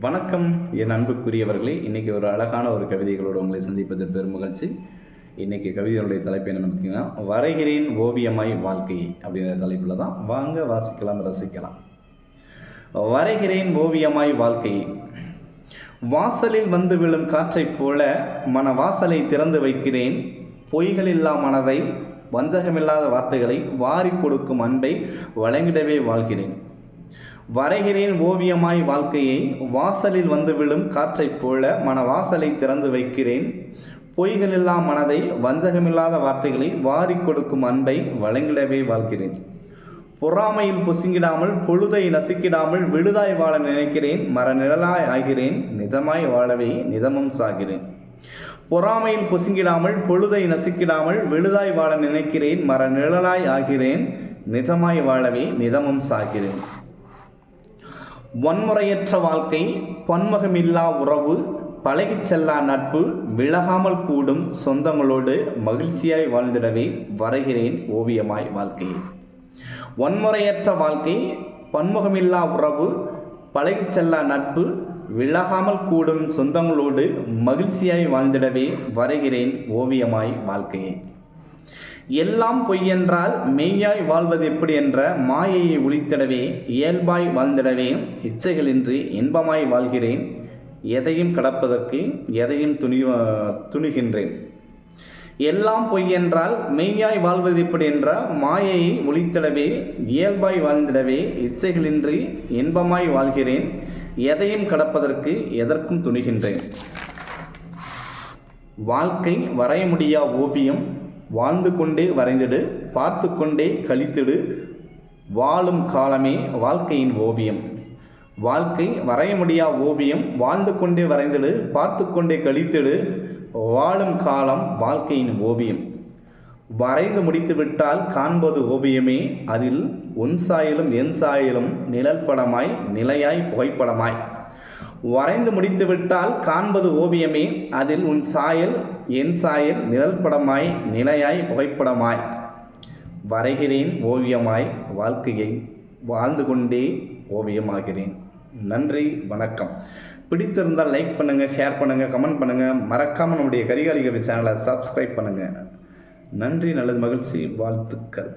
வணக்கம் என் அன்புக்குரியவர்களே. இன்றைக்கி ஒரு அழகான ஒரு கவிதைகளோடு உங்களை சந்திப்பது பெரும் மகிழ்ச்சி. இன்றைக்கி கவிதைகளுடைய தலைப்பு என்னென்னு பார்த்தீங்கன்னா வரைகிறேன் ஓவியமாய் வாழ்க்கை அப்படிங்கிற தலைப்பில் தான். வாங்க வாசிக்கலாம் ரசிக்கலாம். வரைகிறேன் ஓவியமாய் வாழ்க்கையை. வாசலில் வந்து விழும் காற்றைப் போல மன வாசலை திறந்து வைக்கிறேன். பொய்களில்லா மனதை வஞ்சகமில்லாத வார்த்தைகளை வாரி கொடுக்கும் அன்பை வழங்கிடவே வாழ்கிறேன். வரைகிறேன் ஓவியமாய் வாழ்க்கையை வாசலில் வந்து விழும் காற்றைப் போல மன வாசலை திறந்து வைக்கிறேன். பொய்களில்லா மனதை வஞ்சகமில்லாத வார்த்தைகளை வாரி கொடுக்கும் அன்பை வழங்கிடவே வாழ்கிறேன். பொறாமையில் புசுங்கிடாமல் பொழுதை நசுக்கிடாமல் விடுதாய் வாழ நினைக்கிறேன். மர நிழலாய் ஆகிறேன் நிஜமாய் வாழவே நிதமும் சாகிறேன். பொறாமையில் புசுங்கிடாமல் பொழுதை நசுக்கிடாமல் விழுதாய் வாழ நினைக்கிறேன். மர நிழலாய் ஆகிறேன் நிஜமாய் வாழவே நிதமும் சாகிறேன். வன்முறையற்ற வாழ்க்கை பன்முகமில்லா உறவு பழகிச் செல்லா நட்பு விலகாமல் கூடும் சொந்தங்களோடு மகிழ்ச்சியாய் வாழ்ந்திடவே வரைகிறேன் ஓவியமாய் வாழ்க்கை வன்முறையற்ற வாழ்க்கை பன்முகமில்லா உறவு பழகிச் செல்லா நட்பு விலகாமல் கூடும் சொந்தங்களோடு மகிழ்ச்சியாய் வாழ்ந்திடவே வரைகிறேன் ஓவியமாய் வாழ்க்கையை. எல்லாம் பொய்யென்றால் மெய்யாய் வாழ்வது எப்படி என்ற மாயையை ஒழித்திடவே இயல்பாய் வாழ்ந்திடவே இச்சைகளின்றி இன்பமாய் வாழ்கிறேன். எதையும் கடப்பதற்கு எதையும் துணி துணிகின்றேன். எல்லாம் பொய் என்றால் மெய்யாய் வாழ்வது எப்படி என்ற மாயையை ஒழித்திடவே இயல்பாய் வாழ்ந்திடவே இச்சைகளின்றி இன்பமாய் வாழ்கிறேன். எதையும் கடப்பதற்கு எதற்கும் துணிகின்றேன். வாழ்க்கை வரைய முடியா ஓவியம்? வாழ்ந்து கொண்டே வரைந்திடு பார்த்து கொண்டே கழித்திடு. வாழும் காலமே வாழ்க்கையின் ஓவியம். வாழ்க்கை வரைய முடியா ஓவியம் வாழ்ந்து கொண்டே வரைந்திடு பார்த்து கொண்டே கழித்திடு. வாழும் காலம் வாழ்க்கையின் ஓவியம். வரைந்து முடித்து விட்டால் காண்பது ஓவியமே அதில் உன் சாயலும் என் சாயலும் நிழல் படமாய் நிலையாய் புகைப்படமாய். வரைந்து முடித்துவிட்டால் காண்பது ஓவியமே. அதில் உன் சாயல் என் சாயல் நிழல் படமாய் நிலையாய் புகைப்படமாய். வரைகிறேன் ஓவியமாய் வாழ்க்கையை வாழ்ந்து கொண்டே ஓவியமாகிறேன். நன்றி வணக்கம். பிடித்திருந்தால் லைக் பண்ணுங்கள் ஷேர் பண்ணுங்கள் கமெண்ட் பண்ணுங்கள் மறக்காமல் நம்முடைய கரிகாலிகவி சேனலை சப்ஸ்கிரைப் பண்ணுங்கள் நன்றி நல்லது மகிழ்ச்சி வாழ்த்துக்கள்.